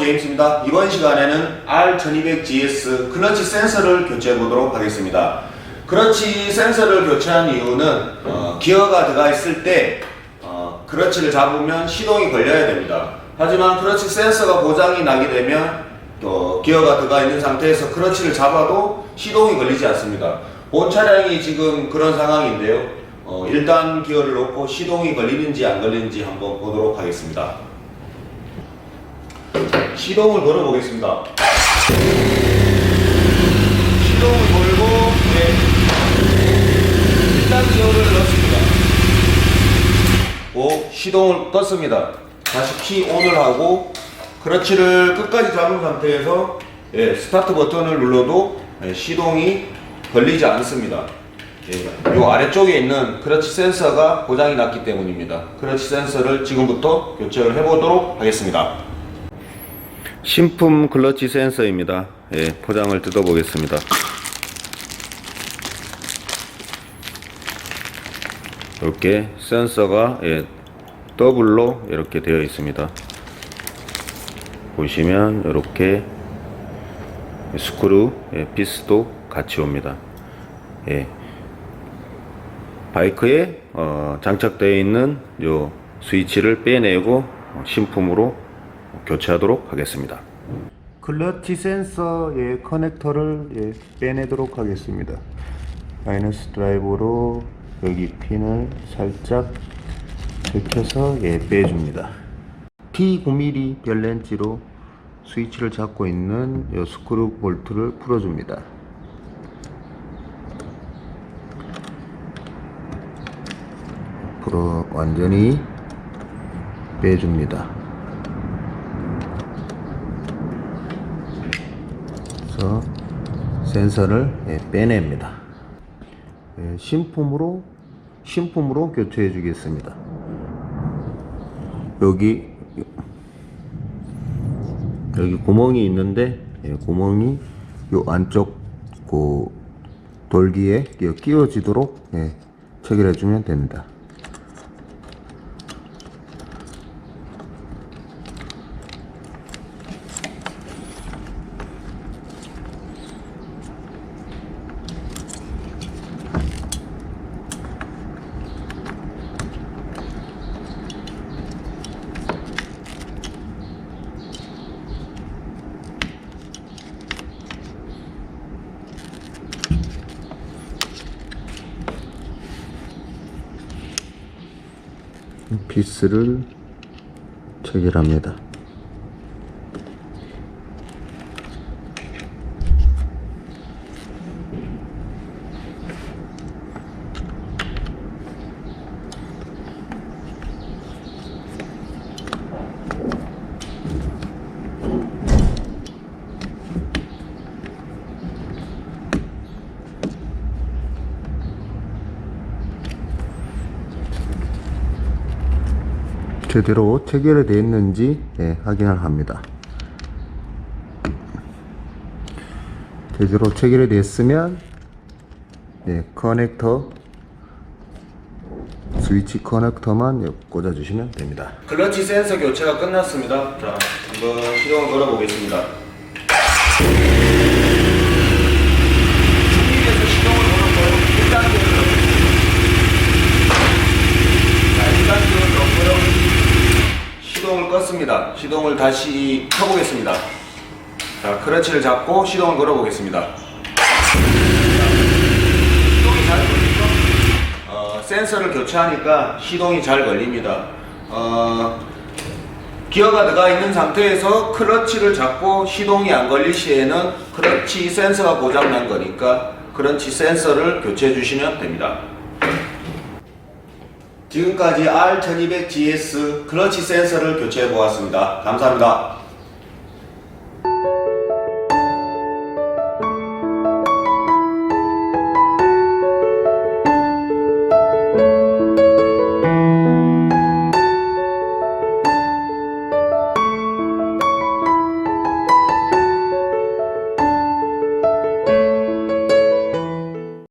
반갑습니다. 이번 시간에는 R1200GS 클러치 센서를 교체해 보도록 하겠습니다. 클러치 센서를 교체한 이유는 어, 기어가 들어가 있을 때 어, 클러치를 잡으면 시동이 걸려야 됩니다. 하지만 클러치 센서가 고장이 나게 되면 또 기어가 들어가 있는 상태에서 클러치를 잡아도 시동이 걸리지 않습니다. 본 차량이 지금 그런 상황인데요. 어, 일단 기어를 놓고 시동이 걸리는지 안 걸리는지 한번 보도록 하겠습니다. 시동을 걸어 보겠습니다. 시동을 걸고 네. 일단 기어를 넣습니다. 오 시동을 껐습니다. 다시 키 ON을 하고 크러치를 끝까지 잡은 상태에서 예, 스타트 버튼을 눌러도 예, 시동이 걸리지 않습니다. 예, 요 아래쪽에 있는 크러치 센서가 고장이 났기 때문입니다. 크러치 센서를 지금부터 교체를 해보도록 하겠습니다. 신품 클러치 센서입니다. 예, 포장을 뜯어보겠습니다. 이렇게 센서가 예, 더블로 이렇게 되어 있습니다. 보시면 이렇게 스크루 예, 피스도 같이 옵니다. 예. 바이크에 어, 장착되어 있는 요 스위치를 빼내고 어, 신품으로 교체하도록 하겠습니다. 클러치 센서의 커넥터를 예, 빼내도록 하겠습니다. 마이너스 드라이버로 여기 핀을 살짝 제껴서 예, 빼줍니다. T9mm 별렌치로 스위치를 잡고 있는 요 스크루 볼트를 풀어줍니다. 앞으로 완전히 빼줍니다. 그래서 센서를 예, 빼냅니다. 예, 신품으로 신품으로 교체해 주겠습니다. 여기 여기 구멍이 있는데 예, 구멍이 요 안쪽 그 돌기에 끼- 끼워지도록 예, 체결해 주면 됩니다. 피스를 체결합니다. 제대로 체결이 되어 있는지 예, 확인을 합니다. 제대로 체결이 됐으면 예, 커넥터 스위치 커넥터만 예, 꽂아주시면 됩니다. 클러치 센서 교체가 끝났습니다. 자, 한번 시동을 걸어보겠습니다. 충전기에서 시동을 걸었고요. 1단계를 자, 1단계를 넣고요. 시동을 껐습니다. 시동을 다시 켜보겠습니다. 자, 크러치를 잡고 시동을 걸어보겠습니다. 시동이 잘 걸리죠? 어, 센서를 교체하니까 시동이 잘 걸립니다. 어, 기어가 들어가 있는 상태에서 클러치를 잡고 시동이 안 걸릴 시에는 클러치 센서가 고장난 거니까 클러치 센서를 교체해 주시면 됩니다. 지금까지 R1200GS 클러치 센서를 교체해 보았습니다. 감사합니다.